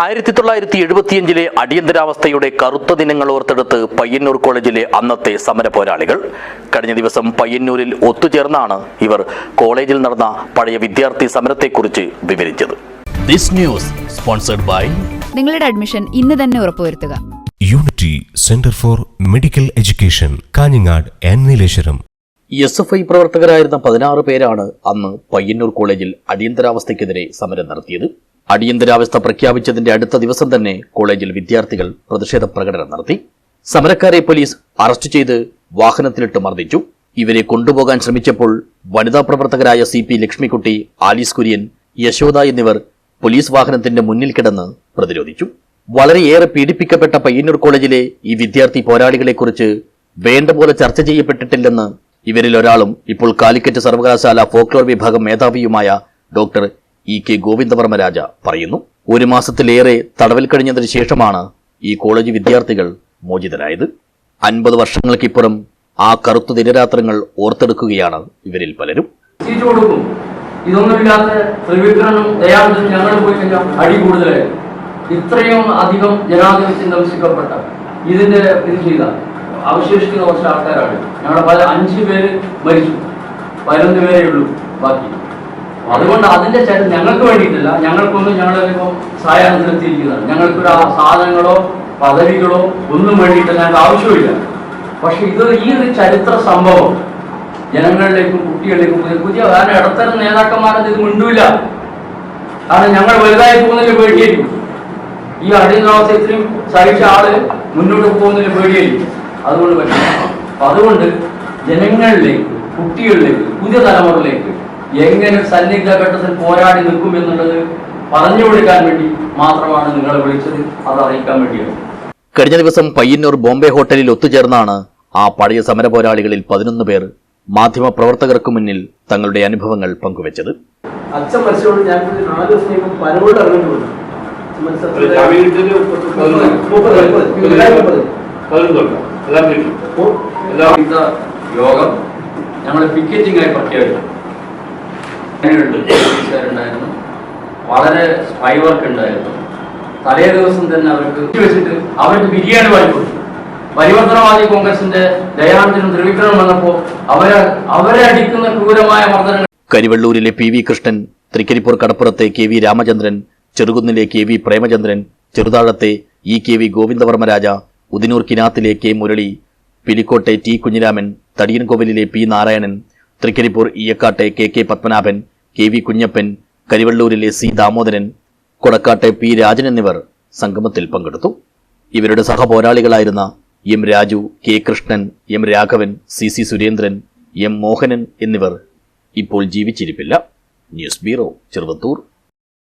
ആയിരത്തി തൊള്ളായിരത്തി എഴുപത്തിയഞ്ചിലെ അടിയന്തരാവസ്ഥയുടെ കറുത്ത ദിനങ്ങൾ ഓർത്തെടുത്ത് പയ്യന്നൂർ കോളേജിലെ അന്നത്തെ സമര പോരാളികൾ കഴിഞ്ഞ ദിവസം പയ്യന്നൂരിൽ ഒത്തുചേർന്നാണ് ഇവർ കോളേജിൽ നടന്ന പഴയ വിദ്യാർത്ഥി സമരത്തെക്കുറിച്ച് വിവരിച്ചത്. ദിസ് ന്യൂസ് സ്പോൺസർഡ് ബൈ നിങ്ങളുടെ അഡ്മിഷൻ ഇന്ന് തന്നെ ഉറപ്പുവരുത്തുക. Unity centre for medical education Kanhangad and Nileshwaram S F I പ്രവർത്തകരായിരുന്ന പതിനാറ് പേരാണ് അന്ന് പയ്യന്നൂർ കോളേജിൽ അടിയന്തരാവസ്ഥയ്ക്കെതിരെ സമരം നടത്തിയത്. അടിയന്തരാവസ്ഥ പ്രഖ്യാപിച്ചതിന്റെ അടുത്ത ദിവസം തന്നെ കോളേജിൽ വിദ്യാർത്ഥികൾ പ്രതിഷേധ പ്രകടനം നടത്തി. സമരക്കാരെ പോലീസ് അറസ്റ്റ് ചെയ്ത് വാഹനത്തിലിട്ട് മർദ്ദിച്ചു. ഇവരെ കൊണ്ടുപോകാൻ ശ്രമിച്ചപ്പോൾ വനിതാ പ്രവർത്തകരായ C P Lakshmikutty Alice Kurian Yashoda എന്നിവർ പോലീസ് വാഹനത്തിന്റെ മുന്നിൽ കിടന്ന് പ്രതിരോധിച്ചു. വളരെയേറെ പീഡിപ്പിക്കപ്പെട്ട പയ്യന്നൂർ കോളേജിലെ ഈ വിദ്യാർത്ഥി പോരാളികളെക്കുറിച്ച് വേണ്ട പോലെ ചർച്ച ചെയ്യപ്പെട്ടിട്ടില്ലെന്ന് ഇവരിൽ ഒരാളും ഇപ്പോൾ കാലിക്കറ്റ് സർവകലാശാല ഫോക്ലോർ വിഭാഗം മേധാവിയുമായ doctor E K Govindavarma Raja പറയുന്നു. ഒരു മാസത്തിലേറെ തടവിൽ കഴിഞ്ഞതിന് ശേഷമാണ് ഈ കോളേജ് വിദ്യാർത്ഥികൾ മോചിതരായത്. അൻപത് വർഷങ്ങൾക്കിപ്പുറം ആ കറുത്ത ദിനരാത്രങ്ങൾ ഓർത്തെടുക്കുകയാണ് ഇവരിൽ പലരും. പോയി അടി ഇത്രയും അധികം ജനാധിപത്യം ദംശിക്കപ്പെട്ട ഇതിന്റെ ഇത് അവശേഷിക്കുന്ന കുറച്ച് ആൾക്കാരാണ്. ഞങ്ങളുടെ പല അഞ്ച് പേര് മരിച്ചു. പതിനൊന്ന് പേരേ ഉള്ളൂ. ബാക്കി അതുകൊണ്ട് അതിന്റെ ചേട്ടൻ ഞങ്ങൾക്ക് വേണ്ടിയിട്ടില്ല ഞങ്ങൾക്കൊന്നും ഞങ്ങൾ ഇപ്പം സഹായം നിർത്തിയിരിക്കുന്നതാണ് ഞങ്ങൾക്കൊരു ആ സാധനങ്ങളോ പദവികളോ ഒന്നും വേണ്ടിയിട്ടില്ല ഞങ്ങൾക്ക് ആവശ്യമില്ല പക്ഷെ ഇത് ഈ ഒരു ചരിത്ര സംഭവം ജനങ്ങളിലേക്കും കുട്ടികളിലേക്കും പുതിയ പുതിയ കാരണം ഇടത്തരം നേതാക്കന്മാരത് ഇത് മിണ്ടൂല. കാരണം ഞങ്ങൾ വലുതായി പോകുന്നതിൽ പേടിയായിരിക്കും. ഈ അടിയന്തരാവസ്ഥ സഹിച്ച ആൾ മുന്നോട്ട് പോകുന്നതിൽ പേടിയായിരിക്കും. അതുകൊണ്ട് പറ്റും. അതുകൊണ്ട് ജനങ്ങളിലേക്ക് കുട്ടികളിലേക്ക് പുതിയ തലമുറയിലേക്ക് എങ്ങനെ സന്നിഗ്ധ ഘട്ടത്തിൽ പോരാടി നിൽക്കും എന്നുള്ളത് പറഞ്ഞു കൊടുക്കാൻ വേണ്ടി മാത്രമാണ് നിങ്ങളെ വിളിച്ചത്. അത് അറിയിക്കാൻ വേണ്ടിയാണ്. കഴിഞ്ഞ ദിവസം പയ്യന്നൂർ ബോംബെ ഹോട്ടലിൽ ഒത്തുചേർന്നാണ് ആ പഴയ സമര പോരാളികളിൽ പതിനൊന്ന് പേർ മാധ്യമ പ്രവർത്തകർക്ക് മുന്നിൽ തങ്ങളുടെ അനുഭവങ്ങൾ പങ്കുവച്ചത്. അച്ഛൻ മരിച്ചോട് ഞാൻ നാല് ദിവസം എല്ലാം കിട്ടി യോഗം. ഞങ്ങളെ പിക്കറ്റിംഗ് ആയി പ്രഖ്യാപിച്ചു പോലീസുകാരുണ്ടായിരുന്നു വളരെ സ്പൈ വർക്ക് ഉണ്ടായിരുന്നു. തലേ ദിവസം തന്നെ അവർക്ക് വെച്ചിട്ട് അവർക്ക് ബിരിയാണി വാങ്ങിക്കൊടുത്തു പരിവർത്തനവാദി കോൺഗ്രസിന്റെ ദയാനന്ദനും ത്രിവിക്രമം വന്നപ്പോൾ അവരെ അവരെ അടിക്കുന്ന ക്രൂരമായ മർദ്ദനങ്ങൾ കരിവള്ളൂരിലെ പി വി കൃഷ്ണൻ തൃക്കരിപ്പൂർ കടപ്പുറത്തെ കെ വി രാമചന്ദ്രൻ ചെറുകുന്നിലെ K V Premachandran ചെറുതാഴത്തെ E K V Govindavarmaraja Udinur കിനാത്തിലെ K Murali പിലിക്കോട്ടെ ടി കുഞ്ഞിരാമൻ തടിയൻകോവിലിലെ P Narayanan Thrikaripur ഇയക്കാട്ടെ K K Padmanabhan K V Kunhappan കരിവള്ളൂരിലെ C Damodaran കൊടക്കാട്ടെ പി രാജൻ എന്നിവർ സംഗമത്തിൽ പങ്കെടുത്തു. ഇവരുടെ സഹപോരാളികളായിരുന്ന M Raju K Krishnan M Raghavan C C Surendran M Mohanan എന്നിവർ ഇപ്പോൾ ജീവിച്ചിരിപ്പില്ല. News bureau Cheruvathur.